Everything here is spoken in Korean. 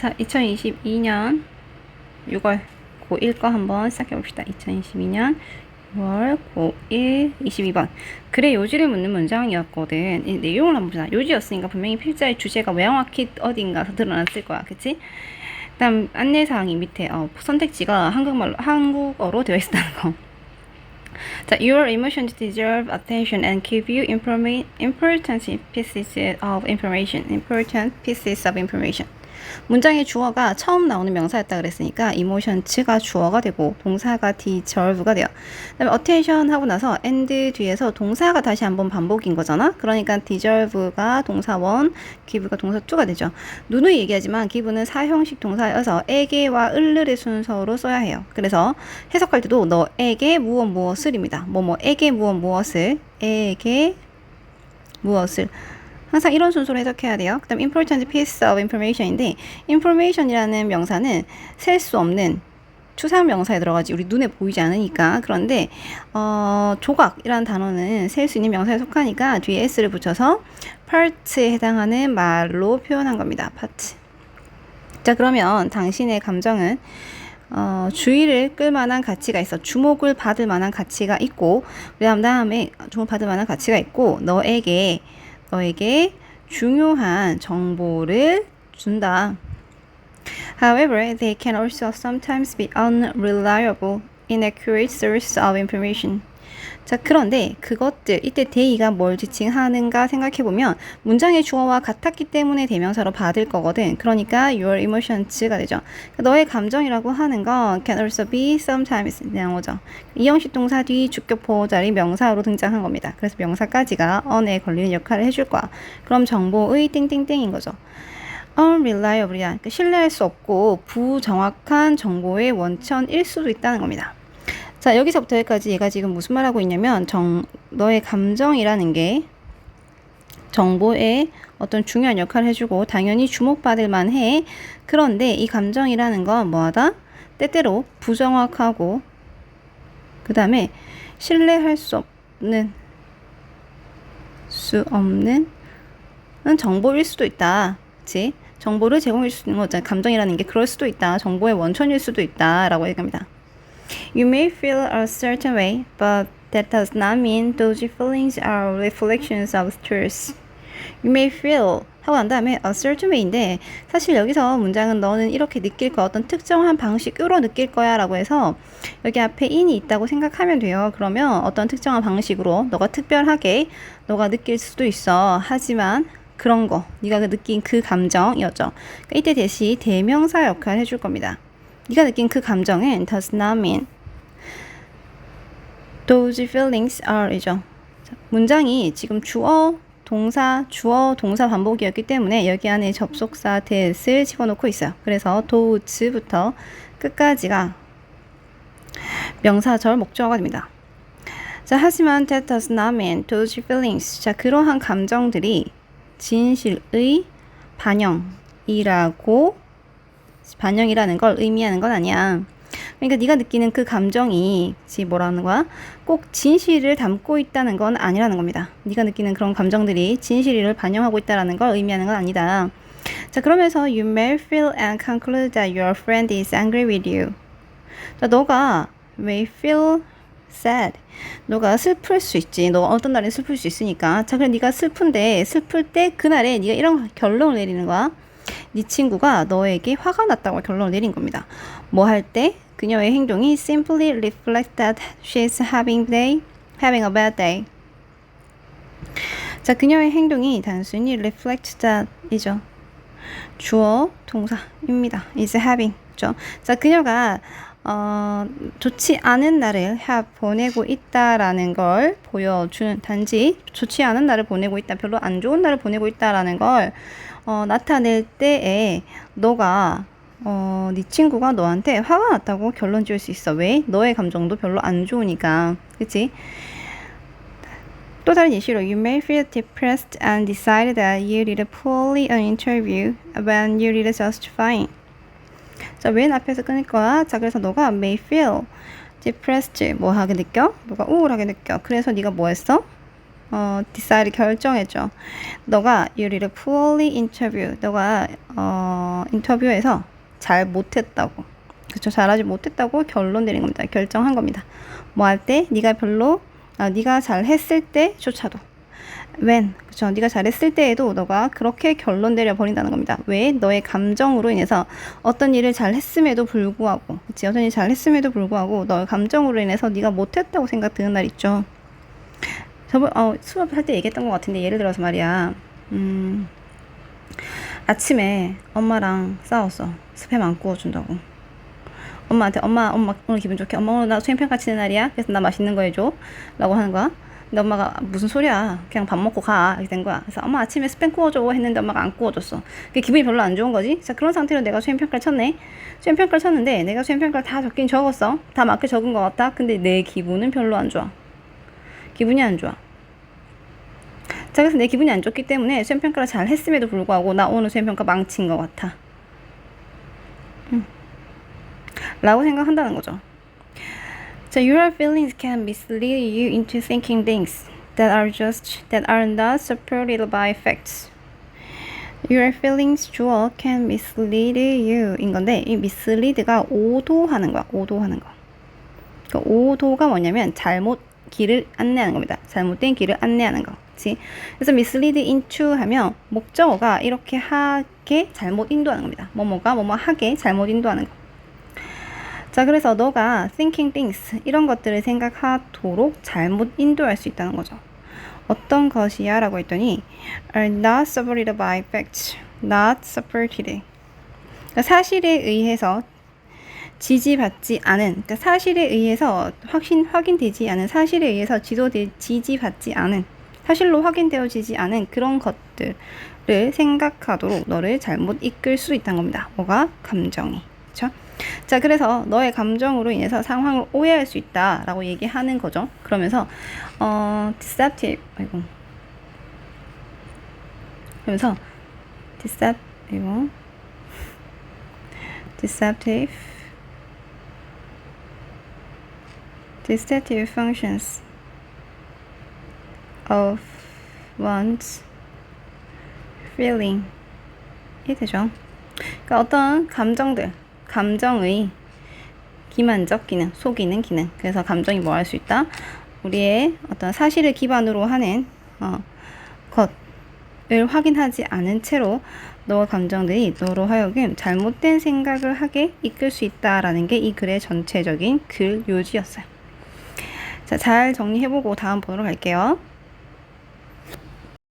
자, 2022년 6월 고1 거 한번 시작해 봅시다. 2022년 6월 고1 22번. 그래 요지를 묻는 문장이었거든. 이 내용을 한번 보자. 요지였으니까 분명히 필자의 주제가 명확히 어딘가서 드러났을 거야. 그치? 그다음 안내사항이 밑에 어, 선택지가 한국말로 한국어로 되어 있다는 거. 자, your emotions deserve attention and give you important pieces of information. Important pieces of information. 문장의 주어가 처음 나오는 명사였다 그랬으니까 emotions가 주어가 되고 동사가 deserve가 돼요. 그다음에 attention 하고 나서 and 뒤에서 동사가 다시 한번 반복인 거잖아. 그러니까 deserve가 동사 1, give가 동사 2가 되죠. 누누이 얘기하지만 give는 사형식 동사여서 에게와 을을의 순서로 써야 해요. 그래서 해석할 때도 너에게 무엇 무엇을입니다. 뭐뭐에게 무엇 무엇을 에게 무엇을 항상 이런 순서로 해석해야 돼요. 그 다음 important piece of information인데 information이라는 명사는 셀 수 없는 추상 명사에 들어가지 우리 눈에 보이지 않으니까 그런데 어, 조각이라는 단어는 셀 수 있는 명사에 속하니까 뒤에 s를 붙여서 part에 해당하는 말로 표현한 겁니다. part. 자 그러면 당신의 감정은 어, 주의를 끌 만한 가치가 있어. 주목을 받을 만한 가치가 있고, 그 다음 다음에 주목 받을 만한 가치가 있고, 너에게, 너에게 중요한 정보를 준다. However, they can also sometimes be unreliable, inaccurate source of information. 자, 그런데 그것들, 이때 대의가 뭘 지칭하는가 생각해보면 문장의 주어와 같았기 때문에 대명사로 받을 거거든. 그러니까 your emotions가 되죠. 너의 감정이라고 하는 건 can also be sometimes 나오죠. 이형식 동사 뒤 주격포 자리 명사로 등장한 겁니다. 그래서 명사까지가 on에 걸리는 역할을 해줄 거야. 그럼 정보의 땡땡땡인 거죠. unreliable이야. 그러니까 신뢰할 수 없고 부정확한 정보의 원천일 수도 있다는 겁니다. 자, 여기서부터 여기까지 얘가 지금 무슨 말 하고 있냐면, 정, 너의 감정이라는 게 정보에 어떤 중요한 역할을 해주고, 당연히 주목받을 만해. 그런데 이 감정이라는 건 뭐하다? 때때로 부정확하고, 그 다음에 신뢰할 수 없는, 수 없는 정보일 수도 있다. 그치? 정보를 제공할 수 있는 거잖아. 감정이라는 게 그럴 수도 있다. 정보의 원천일 수도 있다. 라고 얘기합니다. You may feel a certain way, but that does not mean those feelings are reflections of truth. You may feel 하고 난 다음에 a certain way인데 사실 여기서 문장은 너는 이렇게 느낄 거 어떤 특정한 방식으로 느낄 거야 라고 해서 여기 앞에 in이 있다고 생각하면 돼요. 그러면 어떤 특정한 방식으로 너가 특별하게 너가 느낄 수도 있어. 하지만 그런 거 네가 그 느낀 그 감정이었죠. 그러니까 이때 대시 대명사 역할을 해줄 겁니다. 네가 느낀 그 감정은 does not mean those feelings are이죠. 문장이 지금 주어, 동사, 주어, 동사 반복이었기 때문에 여기 안에 접속사 that을 집어넣고 있어요. 그래서 those부터 끝까지가 명사절 목적어가 됩니다. 자, 하지만 that does not mean those feelings. 자, 그러한 감정들이 진실의 반영이라고 반영이라는 걸 의미하는 건 아니야. 그러니까 네가 느끼는 그 감정이 지 뭐라는 거야? 꼭 진실을 담고 있다는 건 아니라는 겁니다. 네가 느끼는 그런 감정들이 진실을 반영하고 있다라는 걸 의미하는 건 아니다. 자, 그러면서 you may feel and conclude that your friend is angry with you. 자, 너가 may feel sad. 너가 슬플 수 있지. 너 어떤 날엔 슬플 수 있으니까. 자, 그래 네가 슬픈데 슬플 때 그날에 네가 이런 결론을 내리는 거야. 네 친구가 너에게 화가 났다고 결론을 내린 겁니다. 뭐 할 때? 그녀의 행동이 simply reflect that she's having day, having a bad day. 자, 그녀의 행동이 단순히 reflect that이죠. 주어 동사입니다. is having. 죠. 자, 그녀가 어, 좋지 않은 날을 have 보내고 있다라는 걸 보여주는 단지 좋지 않은 날을 보내고 있다, 별로 안 좋은 날을 보내고 있다라는 걸 어, 나타낼 때에 너가 어, 네 친구가 너한테 화가 났다고 결론 지을 수 있어. 왜? 너의 감정도 별로 안 좋으니까. 그치? 또 다른 예시로 You may feel depressed and decide that you did poorly an interview when you did just fine. 자, 맨 앞에서 끊을 거야. 자, 그래서 너가 may feel depressed 뭐 하게 느껴? 너가 우울하게 느껴. 그래서 네가 뭐 했어? 어, decide 결정했죠. 너가 a poorly interview. 너가 어, 인터뷰에서 잘 못했다고. 그쵸 잘하지 못했다고 결론 내린 겁니다. 결정한 겁니다. 뭐 할 때 네가 별로 아, 네가 잘했을 때조차도 when 그쵸 네가 잘했을 때에도 너가 그렇게 결론 내려 버린다는 겁니다. 왜 너의 감정으로 인해서 어떤 일을 잘했음에도 불구하고 그치 어떤 일 잘했음에도 불구하고 너의 감정으로 인해서 네가 못했다고 생각 드는 날 있죠. 저번 어, 수업할 때 얘기했던 것 같은데 예를 들어서 말이야. 음, 아침에 엄마랑 싸웠어. 스팸 안 구워준다고. 엄마한테 엄마 엄마 오늘 기분 좋게 엄마 오늘 나 수행 평가 치는 날이야. 그래서 나 맛있는 거 해줘. 라고 하는 거야. 근데 엄마가 무슨 소리야. 그냥 밥 먹고 가. 이렇게 된 거야. 그래서 엄마 아침에 스팸 구워줘 했는데 엄마가 안 구워줬어. 그게 기분이 별로 안 좋은 거지. 자 그런 상태로 내가 수행평가를 쳤네. 수행평가를 쳤는데 내가 수행평가를 다 적긴 적었어. 다 맞게 적은 것 같다. 근데 내 기분은 별로 안 좋아. 기분이 안 좋아. 자, 그래서 내 기분이 안 좋기 때문에 수행평가를 잘 했음에도 불구하고 나 오늘 수행평가 망친 것 같아. 음. 라고 생각한다는 거죠. 자, your feelings can mislead you into thinking things that are just that are not supported by facts. Your feelings 주어 can mislead you 인 건데 이 mislead가 오도하는 거야. 오도하는 거. 그 오도가 뭐냐면 잘못 길을 안내하는 겁니다. 잘못된 길을 안내하는 거. 그치? 그래서 mislead into 하면 목적어가 이렇게 하게 잘못 인도하는 겁니다. 뭐뭐가 뭐뭐 하게 잘못 인도하는 거. 자, 그래서 너가 thinking things 이런 것들을 생각하도록 잘못 인도할 수 있다는 거죠. 어떤 것이야? 라고 했더니 are not supported by facts, not supported. 그러니까 사실에 의해서 지지받지 않은 그러니까 사실에 의해서 확신 확인되지 않은 사실에 의해서 지도돼 지지받지 않은 사실로 확인되어지지 않은 그런 것들을 생각하도록 너를 잘못 이끌 수 있다는 겁니다. 뭐가 감정이 그렇죠? 자 그래서 너의 감정으로 인해서 상황을 오해할 수 있다라고 얘기하는 거죠. 그러면서 어 deceptive 아이고 그러면서 decep 이거 deceptive deceptive functions of one's feeling 이 되죠. 그러니까 어떤 감정들, 감정의 기만적 기능, 속이는 기능. 그래서 감정이 뭐 할 수 있다? 우리의 어떤 사실을 기반으로 하는 어, 것을 확인하지 않은 채로 너의 감정들이 너로 하여금 잘못된 생각을 하게 이끌 수 있다라는 게 이 글의 전체적인 글 요지였어요. 자, 잘 정리해보고 다음 보도록 할게요.